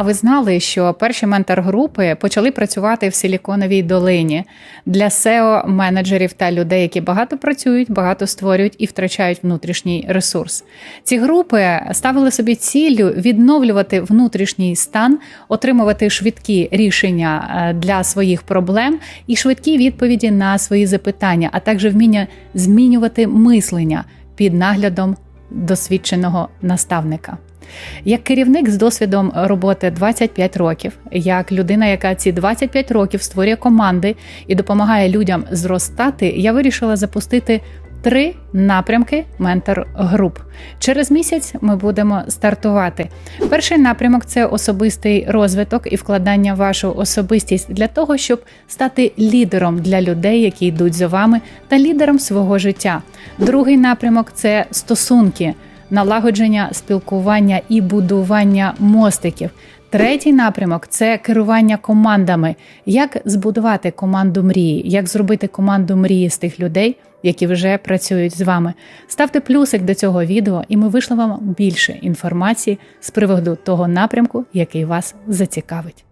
А ви знали, що перші ментор-групи почали працювати в Силіконовій долині для seo менеджерів та людей, які багато працюють, багато створюють і втрачають внутрішній ресурс. Ці групи ставили собі ціллю відновлювати внутрішній стан, отримувати швидкі рішення е, для своїх проблем і швидкі відповіді на свої запитання, а також вміння змінювати мислення під наглядом досвідченого наставника. Як керівник з досвідом роботи 25 років, як людина, яка ці 25 років створює команди і допомагає людям зростати, я вирішила запустити три напрямки ментор-груп. Через місяць ми будемо стартувати. Перший напрямок це особистий розвиток і вкладання вашу особистість для того, щоб стати лідером для людей, які йдуть за вами, та лідером свого життя. Другий напрямок це стосунки налагодження спілкування і будування мостиків. Третій напрямок це керування командами. Як збудувати команду мрії, як зробити команду мрії з тих людей, які вже працюють з вами. Ставте плюсик до цього відео, і ми вийшли вам більше інформації з приводу того напрямку, який вас зацікавить.